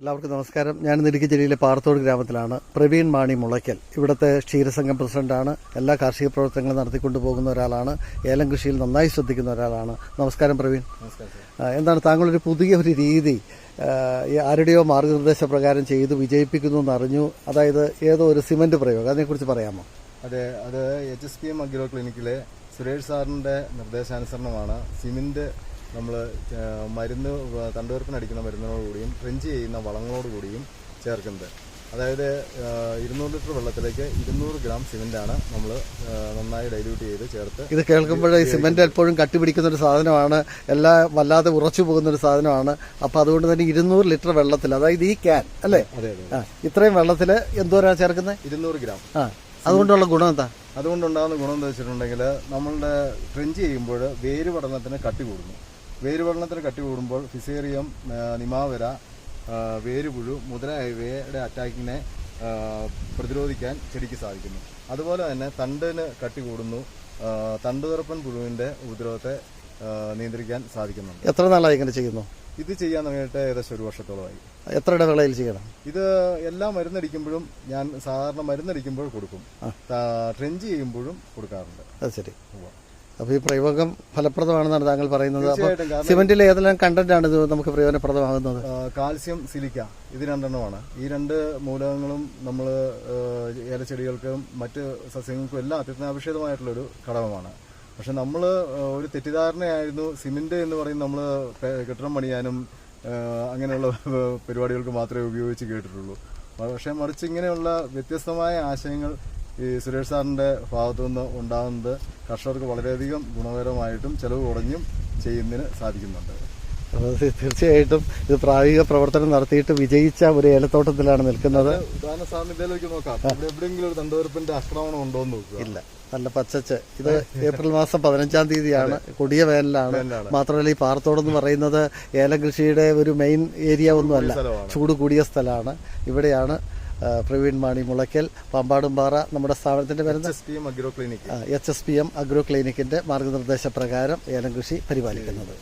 എല്ലാവർക്കും നമസ്കാരം. ഞാൻ ഇടുക്കി ജില്ലയിലെ പാറത്തോട് ഗ്രാമത്തിലാണ് പ്രവീൺ മാണി മുളയ്ക്കൽ. ഇവിടുത്തെ ക്ഷീരസംഘം പ്രസിഡന്റാണ്. എല്ലാ കാർഷിക പ്രവർത്തനങ്ങളും നടത്തിക്കൊണ്ടു പോകുന്ന ഒരാളാണ്. ഏലം കൃഷിയിൽ നന്നായി ശ്രദ്ധിക്കുന്ന ഒരാളാണ്. നമസ്കാരം പ്രവീൺ. നമസ്കാരം എന്താണ് താങ്കളൊരു പുതിയ ഒരു രീതി ആരുടെയോ മാർഗനിർദ്ദേശ പ്രകാരം ചെയ്ത് വിജയിപ്പിക്കുന്നു എന്നറിഞ്ഞു അതായത് ഏതോ ഒരു സിമന്റ് പ്രയോഗം. അതിനെക്കുറിച്ച് പറയാമോ? അതെ അത് H S P M agro ക്ലിനിക്കിലെ Suresh സാറിന്റെ നിർദ്ദേശാനുസരണമാണ് സിമെന്റ് നമ്മൾ മരുന്ന് തണ്ടുവരപ്പിനടിക്കുന്ന മരുന്നിനോടുകൂടിയും ട്രെഞ്ച് ചെയ്യുന്ന വളങ്ങളോടുകൂടിയും ചേർക്കുന്നത്. അതായത് ഇരുന്നൂറ് ലിറ്റർ വെള്ളത്തിലേക്ക് ഇരുന്നൂറ് ഗ്രാം സിമെന്റാണ് നമ്മൾ നന്നായി ഡൈല്യൂട്ട് ചെയ്ത് ചേർത്ത് ഇത് കേൾക്കുമ്പോൾ ഈ സിമന്റ് എപ്പോഴും കട്ടിപിടിക്കുന്ന ഒരു സാധനമാണ് എല്ലാ വല്ലാതെ ഉറച്ചു പോകുന്ന ഒരു സാധനമാണ്. അപ്പൊ അതുകൊണ്ട് തന്നെ ഇരുന്നൂറ് ലിറ്റർ വെള്ളത്തിൽ അതായത് ഈ ക്യാൻ അല്ലേ? ഇത്രയും വെള്ളത്തിൽ എന്തോരാ ചേർക്കുന്നത്? ഇരുന്നൂറ് ഗ്രാം. ആ അതുകൊണ്ടുള്ള ഗുണം എന്താ? അതുകൊണ്ടുണ്ടാകുന്ന ഗുണം എന്താ വെച്ചിട്ടുണ്ടെങ്കിൽ നമ്മളുടെ ട്രെഞ്ച് ചെയ്യുമ്പോൾ വേര് പഠനത്തിന് കട്ടി കൂടുന്നു. വേര് പഠനത്തിന് കട്ടി കൂടുമ്പോൾ ഫിസേറിയം നിമാവര വേരുപുഴു മുതലായവയുടെ അറ്റാക്കിനെ പ്രതിരോധിക്കാൻ ചെടിക്ക് സാധിക്കുന്നു. അതുപോലെ തന്നെ തണ്ടിന് കട്ടി കൂടുന്നു. തണ്ടുതുറപ്പൻ പുഴുവിന്റെ ഉപദ്രവത്തെ നിയന്ത്രിക്കാൻ സാധിക്കുന്നുണ്ട്. എത്ര നാളായി ഇങ്ങനെ ചെയ്യുന്നു? ഇത് ചെയ്യാൻ തുടങ്ങിയിട്ട് ഏകദേശം ഒരു വർഷത്തോളമായി. എത്ര ഇടവേളയിൽ ചെയ്യണം? ഇത് എല്ലാ മരുന്നടിക്കുമ്പോഴും ഞാൻ സാധാരണ മരുന്നടിക്കുമ്പോൾ കൊടുക്കും. ട്രെഞ്ച് ചെയ്യുമ്പോഴും കൊടുക്കാറുണ്ട്. അത് ശരി. ഉവ്വ. അപ്പൊ ഈ പ്രയോഗം ഫലപ്രദമാണെന്നാണ് താങ്കൾ പറയുന്നത്. അപ്പൊ സിമെന്റിൽ ഏതെല്ലാം കണ്ടന്റ് ആണ് ഇത് നമുക്ക് പ്രയോജനപ്രദമാകുന്നത്? കാൽസ്യം സിലിക്ക ഇത് രണ്ടെണ്ണമാണ്. ഈ രണ്ട് മൂലകങ്ങളും നമ്മൾ ഏലച്ചെടികൾക്കും മറ്റ് സസ്യങ്ങൾക്കും എല്ലാം അത്യന്താപേക്ഷിതമായിട്ടുള്ളൊരു ഘടകമാണ്. പക്ഷെ നമ്മൾ ഒരു തെറ്റിദ്ധാരണയായിരുന്നു സിമെന്റ് എന്ന് പറയുന്നത് നമ്മൾ കെട്ടിടം പണിയാനും അങ്ങനെയുള്ള പരിപാടികൾക്ക് മാത്രമേ ഉപയോഗിച്ച് കേട്ടിട്ടുള്ളൂ. പക്ഷെ മറിച്ച് ഇങ്ങനെയുള്ള വ്യത്യസ്തമായ ആശയങ്ങൾ ഈ സുരേഷ് സാറിന്റെ ഭാഗത്തു നിന്ന് ഉണ്ടാകുന്നത് കർഷകർക്ക് വളരെയധികം ഗുണകരമായിട്ടും ചെലവ് കുറഞ്ഞും ചെയ്യുന്നതിന് സാധിക്കുന്നുണ്ട്. തീർച്ചയായിട്ടും ഇത് പ്രായോഗിക പ്രവർത്തനം നടത്തിയിട്ട് വിജയിച്ച ഒരു ഏലത്തോട്ടത്തിലാണ് നിൽക്കുന്നത്. ഉദാഹരണ സാറിന് നോക്കാം. ഇവിടെ എവിടെയെങ്കിലും ഒരു തണ്ടുവരപ്പിന്റെ ആക്രമണം ഉണ്ടോ എന്ന് നോക്കുക. ഇല്ല നല്ല പച്ചച്ച്. ഇത് ഏപ്രിൽ മാസം പതിനഞ്ചാം തീയതിയാണ്. കൊടിയ വേനലാണ്. മാത്രമല്ല ഈ പാറത്തോട് എന്ന് പറയുന്നത് ഏലം കൃഷിയുടെ ഒരു മെയിൻ ഏരിയ ഒന്നുമല്ല. ചൂട് കൂടിയ സ്ഥലമാണ്. ഇവിടെയാണ് പ്രവീൺ മാണി മുളയ്ക്കൽ പാമ്പാടുംപാറ നമ്മുടെ സ്ഥാപനത്തിന്റെ വരുന്ന H S P M agro ക്ലിനിക്കിന്റെ മാർഗനിർദ്ദേശപ്രകാരം ഏലം കൃഷി പരിപാലിക്കുന്നത്.